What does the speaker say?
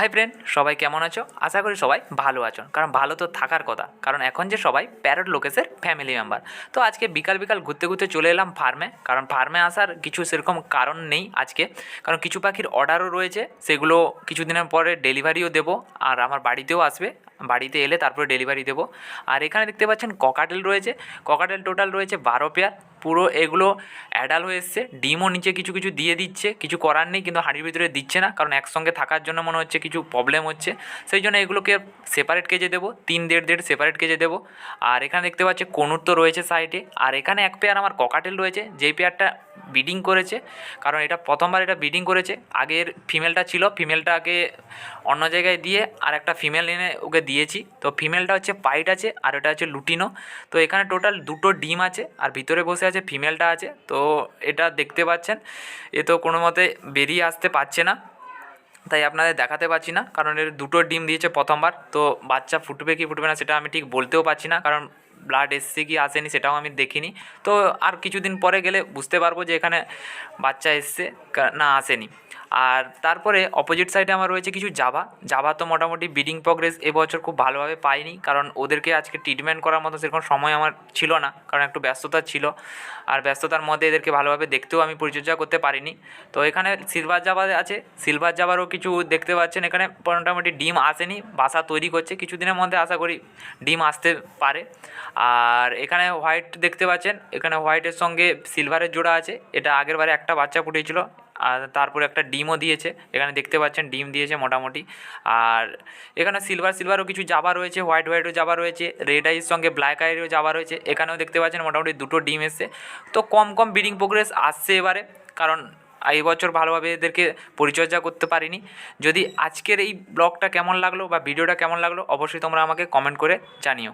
Hi friend সবাই কেমন আছো? আশা করি সবাই ভালো আছো। কারণ ভালো তো থাকার কথা। কারণ এখন যে সবাই প্যারট লোকেশের ফ্যামিলি মেম্বার তো আজকে বিকাল বিকাল ঘুরতে ঘুরতে চলে এলাম ফার্মে কারণ ফার্মে আসার কিছু সেরকম কারণ নেই আজকে। কারণ কিছু পাখির অর্ডারও রয়েছে। সেগুলো কিছুদিনের পরে ডেলিভারিও দেবো। আর আমার বাড়িতেও আসবে। বাড়িতে এলে তারপরে ডেলিভারি দেবো। আর এখানে দেখতে পাচ্ছেন ককাটেল রয়েছে। ককাটেল টোটাল রয়েছে বারো পেয়ার পুরো এগুলো অ্যাডাল হয়ে এসছে। ডিমও নিচে কিছু কিছু দিয়ে দিচ্ছে। কিছু করার নেই, কিন্তু হাঁড়ির ভিতরে দিচ্ছে না। কারণ একসঙ্গে থাকার জন্য মনে হচ্ছে কিছু প্রবলেম হচ্ছে। সেই জন্য এগুলোকে সেপারেট কেজে দেবো। তিন, দেড় দেড় সেপারেট কেজে দেবো। আর এখানে দেখতে পাচ্ছি কনুর তো রয়েছে সাইডে আর এখানে এক পেয়ার আমার ককাটেল রয়েছে। যেই পেয়ারটা ব্রিডিং করেছে। কারণ এটা প্রথমবার এটা ব্রিডিং করেছে। আগের ফিমেলটা ছিল। ফিমেলটাকে অন্য জায়গায় দিয়ে আর একটা ফিমেল এনে ওকে দিয়েছি। তো ফিমেলটা হচ্ছে পাইট আছে আর এটা হচ্ছে লুটিনো তো এখানে টোটাল দুটো ডিম আছে আর ভিতরে বসে আছে ফিমেলটা আছে। তো এটা দেখতে পাচ্ছেন, এ তো কোনো মতে বেরিয়ে আসতে পারছে না। তাই আপনাদের দেখাতে পারছি না, কারণ এর দুটো ডিম দিয়েছে প্রথমবার। তো বাচ্চা ফুটবে কি ফুটবে না সেটা আমি ঠিক বলতেও পারছি না, কারণ ব্লাড এসছে কি আসেনি সেটাও আমি দেখিনি। তো আর কিছুদিন পরে গেলে বুঝতে পারব যে এখানে বাচ্চা এসছে না আসেনি। আর তারপরে অপোজিট সাইডে আমার রয়েছে কিছু জাভা জাভা তো মোটামুটি ব্রিডিং প্রগ্রেস এবছর খুব ভালোভাবে পাইনি, কারণ ওদেরকে আজকে ট্রিটমেন্ট করার মতো সেরকম সময় আমার ছিল না, কারণ একটু ব্যস্ততা ছিল। আর ব্যস্ততার মধ্যে এদেরকে ভালোভাবে দেখতেও আমি পরিচর্যা করতে পারিনি। তো এখানে সিলভার জাভা আছে সিলভার জাভারও কিছু দেখতে পাচ্ছেন। এখানে মোটামুটি ডিম আসেনি, বাসা তৈরি করছে। কিছুদিনের মধ্যে আশা করি ডিম আসতে পারে। আর এখানে হোয়াইট দেখতে পাচ্ছেন, এখানে হোয়াইটের সঙ্গে সিলভারের জোড়া আছে। এটা আগের বারে একটা বাচ্চা ফুটেছিল আর তারপরে একটা ডিমও দিয়েছে। এখানে দেখতে পাচ্ছেন, ডিম দিয়েছে মোটামুটি। আর এখানে সিলভার সিলভারও কিছু জাবা রয়েছে হোয়াইট হোয়াইটও জাবা রয়েছে রেড আইয়ের সঙ্গে ব্ল্যাক আইয়েরও জাবা রয়েছে। এখানেও দেখতে পাচ্ছেন মোটামুটি দুটো ডিম এসছে। তো কম কম ব্রিডিং প্রোগ্রেস আসছে এবারে, কারণ এই বছর ভালোভাবে এদেরকে পরিচর্যা করতে পারিনি। যদি আজকের এই ব্লগটা কেমন লাগল বা ভিডিওটা কেমন লাগল, অবশ্যই তোমরা আমাকে কমেন্ট করে জানিও।